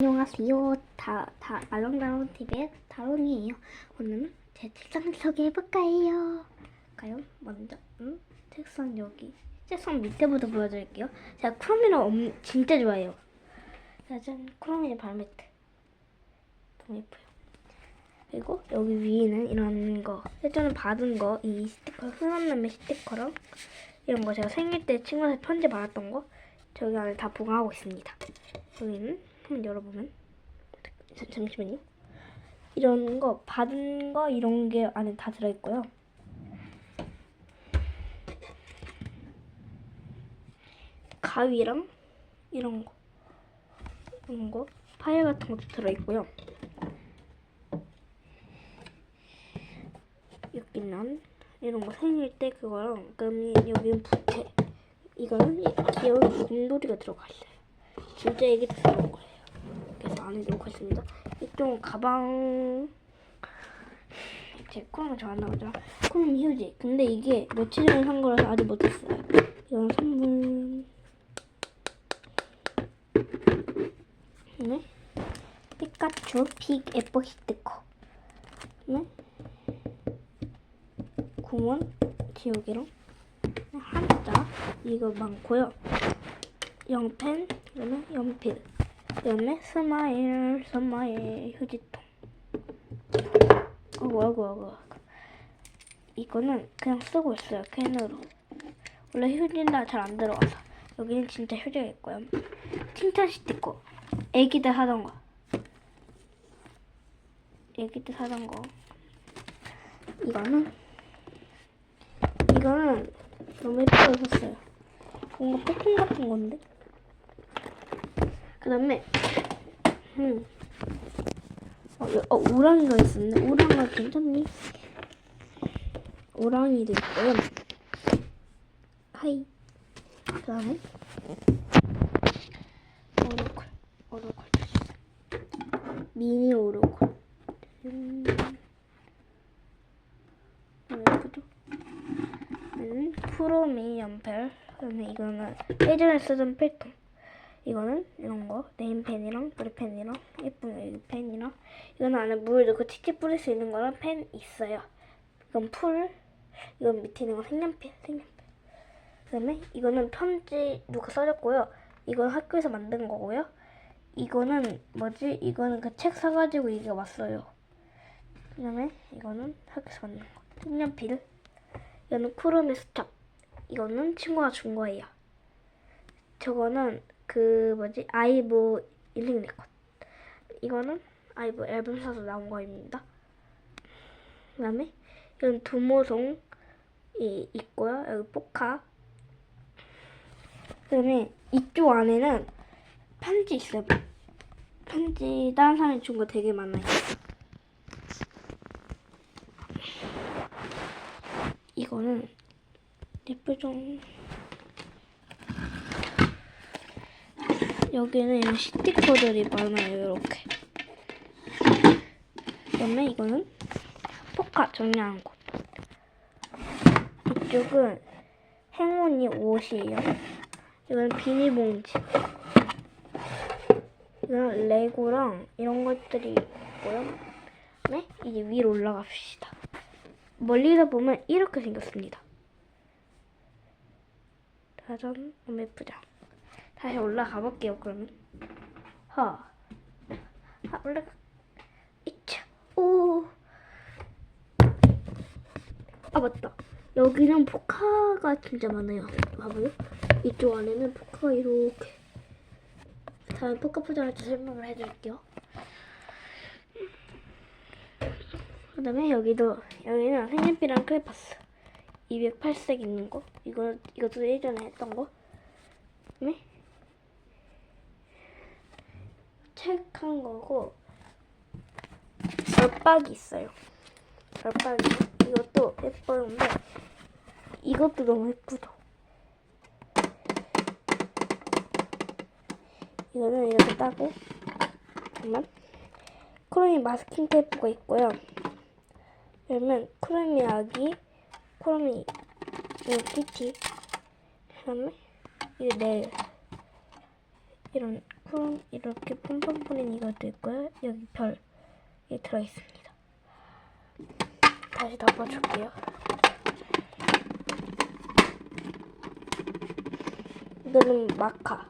안녕하세요. 다, 다, 알랑달랑 TV의 다롱이에요. 오늘은 제 책상 소개해볼까요? 가요? 먼저, 음? 책상 여기. 책상 밑에부터 보여드릴게요. 제가 크롬이를 엄, 진짜 좋아해요. 짜잔, 크롬이의 발매트. 너무 예뻐요. 그리고 여기 위에는 이런 거. 예전에 받은 거, 이 스티커, 흔한남의 스티커랑 이런 거 제가 생일 때 친구한테 편지 받았던 거 저기 안에 다 보관하고 있습니다. 여기는 한번 열어보면 자, 잠시만요. 이런 거 받은 거 이런 게 안에 다 들어있고요. 가위랑 이런 거 이런 거 파일 같은 것도 들어있고요. 여기는 이런 거 생일 때 그거랑 그다음에 여기는 부채 이거는 귀여운 곰돌이가 들어가 있어요. 진짜 애기 때 들어온 거예요. 그래서 안에 넣겠습니다. 이쪽은 가방 제 코롱을 좋아한다 그러죠. 코롱 휴지. 근데 이게 며칠 전에 산 거라서 아직 못했어요. 이건 선물. 네. 피카츄 픽 에포 스티커. 네. 구몬 지우개랑 한자 이거 많고요. 영펜, 그다음에 연필, 그 다음에 스마일, 스마일 휴지통. 어구 어구 어구. 이거는 그냥 쓰고 있어요 캔으로. 원래 휴지는 잘안 들어가서 여기는 진짜 휴지가 있고요. 칭찬 스티커. 애기들 하던 거. 애기들 하던 거. 이거는 이거는 너무 예쁘게 샀어요. 뭔가 뽀송 같은 건데. 그 다음에, 음. 어, 여- 어, 우랑이가 있었네. 우랑아 괜찮니? 우랑이도 있고요. 하이. 그 다음에, 오르콜. 오르콜. 미니 오르콜. 음. 예쁘죠? 음, 프로미 연필. 그다음에 이거는 예전에 쓰던 필통. 이거는 이런 거 네임펜이랑 브리펜이랑 예쁜 여기 펜이랑 이거는 안에 물 넣고 칙칙 뿌릴 수 있는 거랑 펜 있어요. 이건 풀. 이건 밑에 있는 거 색연필. 색연필. 그 다음에 이거는 편지 누가 써줬고요. 이건 학교에서 만든 거고요. 이거는 뭐지? 이거는 그 책 사가지고 이게 왔어요. 그 다음에 이거는 학교에서 만든 거. 색연필. 이거는 쿠로미 수첩. 이거는 친구가 준 거예요. 저거는 그 뭐지 아이브 일링 레컷. 이거는 아이브 앨범 사서 나온 거입니다. 그다음에 이건 두모송이 있고요. 여기 포카. 그다음에 이쪽 안에는 편지 있어요. 편지 다른 사람이 준 거 되게 많아요. 이거는 예쁘죠? 여기는 이런 스티커들이 많아요, 이렇게. 그다음에 이거는 포카 정리하는 곳. 이쪽은 행운이 옷이에요. 이건 비닐봉지. 이건 레고랑 이런 것들이 있고요. 네, 이제 위로 올라갑시다. 멀리서 보면 이렇게 생겼습니다. 짜잔, 너무 예쁘죠? 다시 올라가 볼게요, 그러면. 하. 하, 올라가. 이차. 오. 아, 맞다. 여기는 포카가 진짜 많아요. 봐봐요. 이쪽 안에는 포카가 이렇게. 다음 포카 포장할 때 설명을 해드릴게요. 그 다음에 여기도, 여기는 색연필이랑 크레파스. 208색 있는 거. 이거, 이것도 예전에 했던 거. 네? 책한 거고 절박이 있어요. 절박이 이것도 예뻐는데 이것도 너무 예쁘죠. 이거는 이렇게 따고 잠깐만 크로미 마스킹 테이프가 있고요. 그러면 크로미 아기, 이거 키티, 그다음에 이게 네일 이런 그럼 이렇게 pompom풀린 이것도 있고요. 여기 별이 들어 있습니다. 다시 덮어줄게요. 이거는 마카.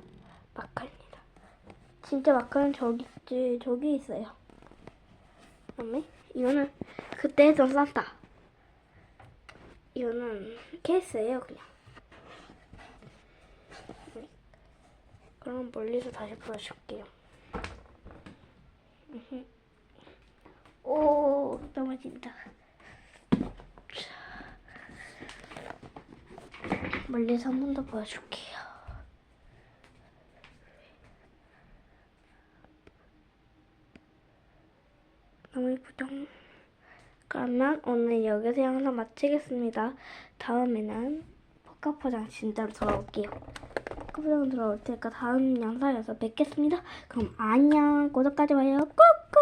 마카입니다. 진짜 마카는 저기, 있지, 저기 있어요. 그다음에 이거는 그때 했던 산타. 이거는 케이스예요, 그냥. 그럼 멀리서 다시 보여줄게요. 오, 넘어진다. 자, 멀리서 한 번 더 보여줄게요. 너무 예쁘죠? 그러면 오늘 여기서 영상 마치겠습니다. 다음에는 포카 포장 진짜로 돌아올게요. 포카포장 돌아올 테니까 다음 영상에서 뵙겠습니다. 그럼 안녕. 구독까지 와요. 꾹꾹.